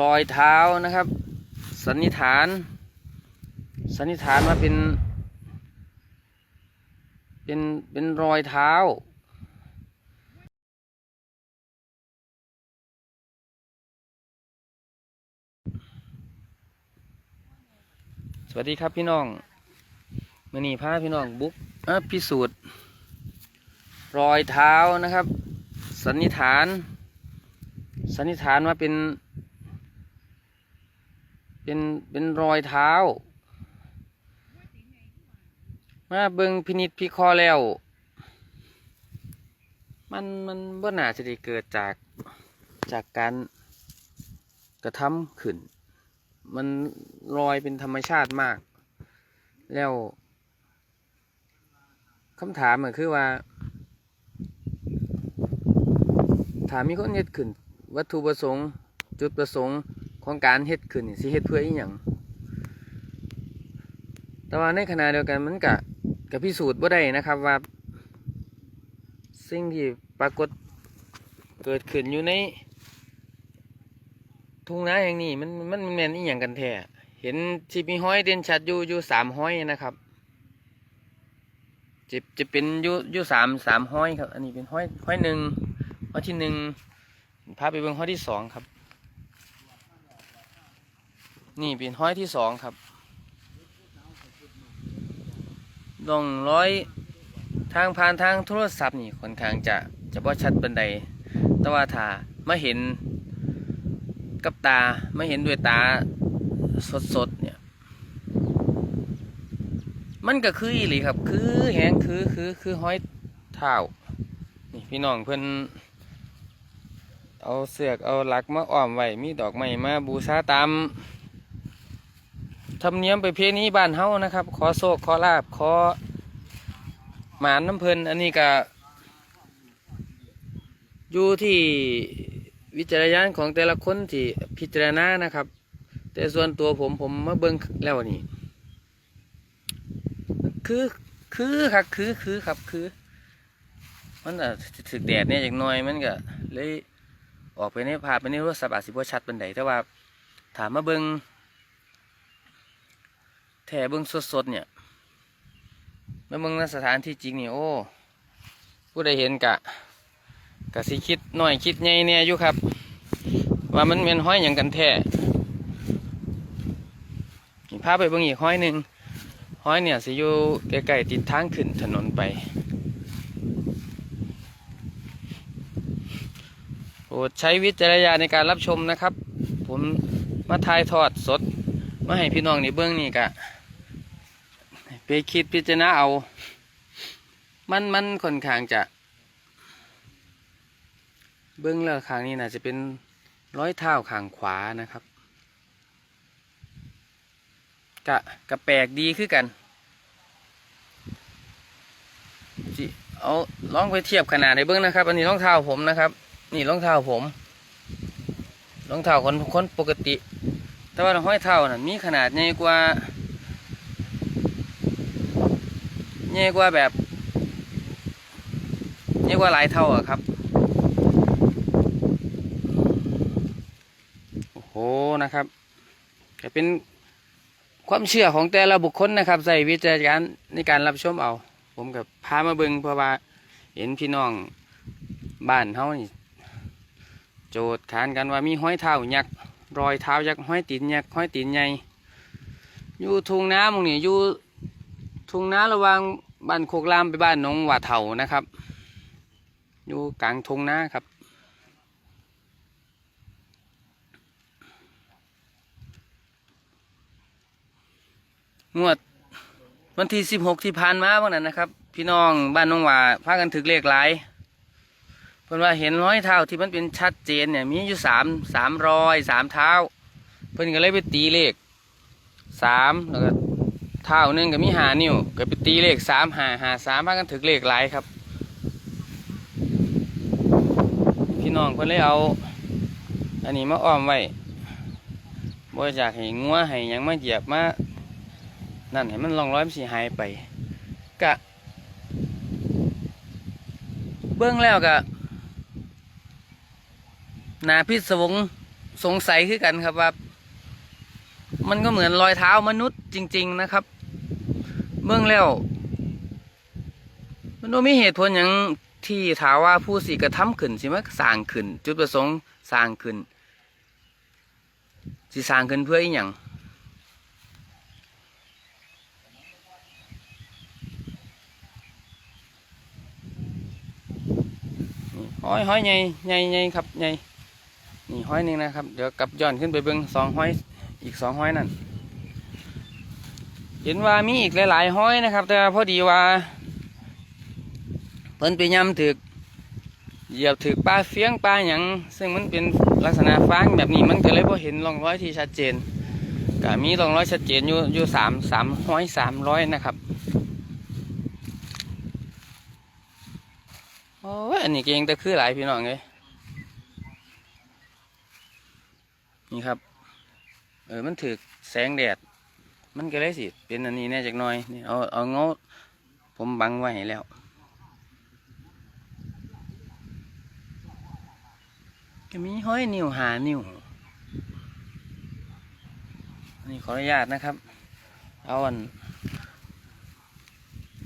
รอยเท้านะครับ สันนิษฐาน สันนิษฐานว่าเป็น เป็น เป็นรอยเท้าสวัสดีครับพี่น้องมือนี้พาพี่น้องบุกพิสูจน์ รอยเท้านะครับ สันนิษฐาน สันนิษฐานว่าเป็น เป็นเป็นรอยเท้า มาเบิงพินิษพิคราะห์แล้ว มันมันบ่น่าจะได้เกิดจากจากการกระทำขึ้น มันรอยเป็นธรรมชาติมาก แล้วคำถามก็คือว่าถามมีคนเฮ็ดขึ้น วัตถุประสงค์ จุดประสงค์ ของการเฮ็ดขึ้นนี่สิเฮ็ดเพื่ออีหยังแต่ว่าในขณะเดียวกันมันกะกะพิสูจน์บ่ได้นะครับว่า สิ่งที่ปรากฏเกิดขึ้นอยู่ใน ทุ่งนาแห่งนี้มันมันแม่นอีหยังกันแท้เห็นที่มีห้อยเด่นชัดอยู่อยู่สามห้อยนะครับจะจะเป็นอยู่อยู่สามสามห้อยครับ อันนี้เป็นห้อยห้อยหนึ่งห้อยที่หนึ่งพาไปเบิ่งห้อยที่สองครับ นี่เป็นห้อยที่สองครับลองร้อยทางผ่านทางโทรศัพท์นี่ค่อนข้างจะจะบ่ชัดปานใด แต่ว่าถ้ามาเห็นกับตาไม่เห็นด้วยตาสดๆเนี่ย มันก็คืออีหลีครับ คือแหงคือคือคือห้อยเท้านี่พี่น้องเพิ่อนเอาเสือกเอาหลักมาอ้อมไว้มีดอกไม้มาบูชาตาม ธรรมเนียมไปเพณีบ้านเฮานะครับ ขอโศกขอลาบขอหมานน้ำเพลินอันนี้ก็อยู่ที่วิจารณญาณของแต่ละคนที่พิจารณานะครับ แต่ส่วนตัวผมผมมาเบิ่งแล้วนี่คือคือครับคือคือครับคือ มันอะถึกแดดเนี่ยอย่างน้อยมันก็เลยออกไปในภาพไปในโทรศัพท์อาจสิบ่ชัดเปานใดแต่ว่าถามมาเบิ่ง แถ่เบิ่งสดๆเนี่ยมาเบิ่งในสถานที่จริงนี่โอ้ผู้ใดเห็นกะกะสิคิดหน่อยคิดใหญ่เนี่ยอยู่ครับ ว่ามันเป็นห้อยอย่างกันแท้นี่พาไปเบิ่งอีกห้อยหนึ่งห้อยเนี่ยสิอยู่ใกล้ๆติดทางขึ้นถนนไปโปรดใช้วิจารณญาณในการรับชมนะครับ ผมมาถ่ายทอดสดมาให้พี่น้องในเบื้องนี่กะ ไปคิดพิจารณาเอา มันมันค่อนข้างจะ เบื้องแล้วข้างนี้น่าจะเป็นร้อยเท้าข้างขวานะครับกะกะแปลกดีคือกันจิเอาลองไปเทียบขนาดในเบื้องนะครับ อันนี้รองเท้าผมนะครับ นี่รองเท้าผมรองเท้าคนคนปกติ แต่ว่าห้อยเท้าน่ะมีขนาดใหญ่กว่า ใหญ่กว่าแบบใหญ่กว่าหลายเท่าอะครับ โอ้โหนะครับก็เป็นความเชื่อของแต่ละบุคคลนะครับ ใส่วิจารณญาณในการรับชมเอา ผมกับพามาเบิงเพราะว่าเห็นพี่น้องบ้านเฮานี่โจทย์ขานกันว่ามีห้อยเท้ายักษ์รอยเท้ายักษ์ห้อยตีนยักษ์ห้อยตีนใหญ่อยู่ทุ่งน้ำตรงนี้อยู่ ทุ่งนาระหว่างบ้านโคกลามไปบ้านหนองหวาเถานะครับ อยู่กลางทุ่งนาครับ งวดวันที่สิบหกที่ผ่านมาวันนั้นนะครับ พี่น้องบ้านน้องหว่าพากันถึกเลขหลายเพิ่อนว่าเห็นร้อยเท้าที่มันเป็นชัดเจนเนี่ยมีอยู่สามสามร้อยสามเท้า เพิ่อนก็เลยไปตีเลขสามแล้วก็ เท้าหนึงก็มีหานิ้วก็ไปตีเลขสามหาหาสามพากันถึกเลขหลายครับ พี่น้องเพิ่นเลยเอา อันนี้มาอ้อมไว้บ่อยากให้งัวให้ยังมาเหยียบมานั่นให้มันลองร้อยมันสิหายไปกะ เบื้องแล้วกะนาพิศวงสงสัยคือกันครับว่า มันก็เหมือนรอยเท้ามนุษย์จริง ๆ นะครับ เบื้องแล้ว มันบ่มีเหตุผลอย่างที่ถาว่าผู้สิกระทำขึ้นสิมาสร้างขึ้น จุดประสงค์สร้างขึ้นสิสร้างขึ้นเพื่ออีหยังห้อยห้อยใหญ่ใหญ่ใหญ่ครับใหญ่นี่ห้อยหนึ่งนะครับ เดี๋ยวกลับย้อนขึ้นไปเบิ้องสองห้อยอีกสองห้อยนั่น เห็นว่ามีอีกหลายๆห้อยนะครับ แต่พอดีว่าเพิ่นไปย่ำถึกเหยียบถึกปลาเฟี้ยงปลาหยังซึ่งมันเป็นลักษณะฟางแบบนี้มันก็เลยพอเห็นร่องรอยที่ชัดเจนก็มีร่องรอยชัดเจนอยู่อยู่สามสามห้อยสามร้อยนะครับโอ้ยอันนี้เก่งแต่คือหลายพี่น้องเลยนี่ครับ เออมันถึกแสงแดด มันก็เลยสิ เป็นอันนี้แน่จักหน่อยนี่เอาเอาเงาผมบังไว้ให้แล้วก็มีห้อยนิ้วหานิ้วนนี้ขออนุญาตนะครับ เอาอัน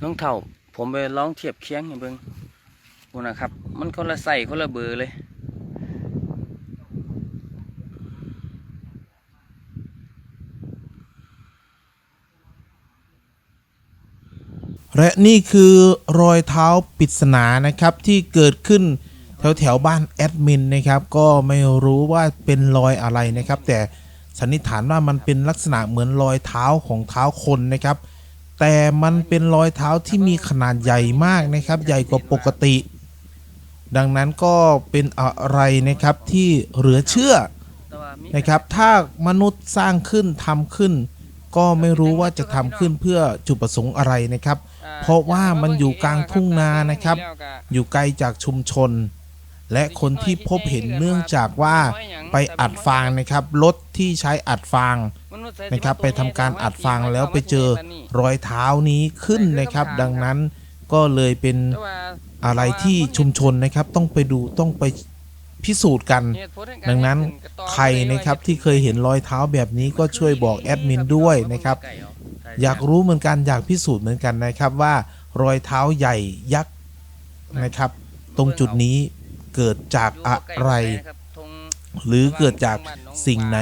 รองเท้าผมไปลองเทียบเคียงให้เบิ่งดูนะครับ มันคนละใส่คนละเบอร์เลย และนี่คือรอยเท้าปริศนานะครับที่เกิดขึ้นแถวแถวบ้านแอดมินนะครับก็ไม่รู้ว่าเป็นรอยอะไรนะครับ แต่สันนิษฐานว่ามันเป็นลักษณะเหมือนรอยเท้าของเท้าคนนะครับ แต่มันเป็นรอยเท้าที่มีขนาดใหญ่มากนะครับ ใหญ่กว่าปกติ ดังนั้นก็เป็นอะไรนะครับที่เหลือเชื่อนะครับ ถ้ามนุษย์สร้างขึ้นทำขึ้น ก็ไม่รู้ว่าจะทำขึ้นเพื่อจุดประสงค์อะไรนะครับ เพราะว่ามันอยู่กลางทุ่งนานะครับ อยู่ไกลจากชุมชน และคนที่พบเห็นเนื่องจากว่าไปอัดฟางนะครับรถที่ใช้อัดฟางนะครับ ไปทำการอัดฟางแล้วไปเจอรอยเท้านี้ขึ้นนะครับ ดังนั้นก็เลยเป็นอะไรที่ชุมชนนะครับ ต้องไปดูต้องไปพิสูจน์กัน ดังนั้นใครนะครับที่เคยเห็นรอยเท้าแบบนี้ก็ช่วยบอกแอดมินด้วยนะครับ อยากรู้เหมือนกันอยากพิสูจน์เหมือนกันนะครับว่ารอยเท้าใหญ่ยักษ์นะครับ ตรงจุดนี้เกิดจากอะไร หรือเกิดจากสิ่งไหน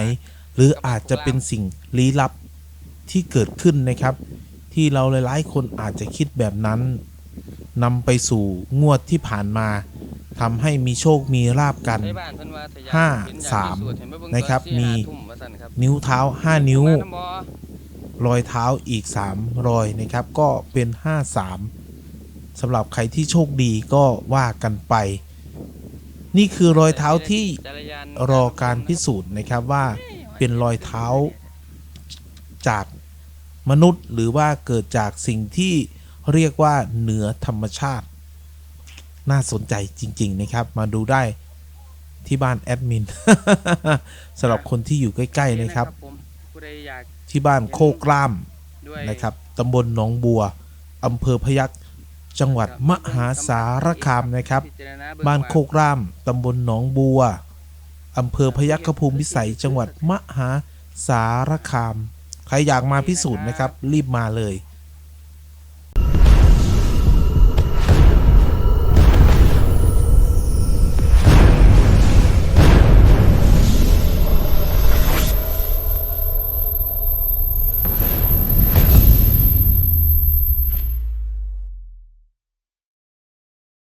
หรืออาจจะเป็นสิ่งลี้ลับที่เกิดขึ้นนะครับ ที่เราหลายๆ คนอาจจะคิดแบบนั้นนำไปสู่งวดที่ผ่านมาทำให้มีโชคมีลาบกันห้าสามนะครับ มีนิ้วเท้า 5 นิ้ว รอยเท้าอีก 3 รอยนะครับ ก็เป็น 5 3สำหรับใครที่โชคดีก็ว่ากันไป นี่คือรอยเท้าที่รอการพิสูจน์นะครับว่าเป็นรอยเท้าจากมนุษย์หรือว่าเกิดจากสิ่งที่เรียกว่าเหนือธรรมชาติ น่าสนใจจริง ๆ นะครับ มาดูได้ที่บ้านแอดมินสำหรับคนที่อยู่ใกล้ ๆ นะครับ ที่บ้านโคกล้ามนะครับตำบลหนองบัวอำเภอพยัคฆ์จังหวัดมหาสารคามนะครับ บ้านโคกร่ามตำบลหนองบัวอำเภอพยัคฆภูมิพิสัยจังหวัดมหาสารคาม ใครอยากมาพิสูจน์นะครับ รีบมาเลยเ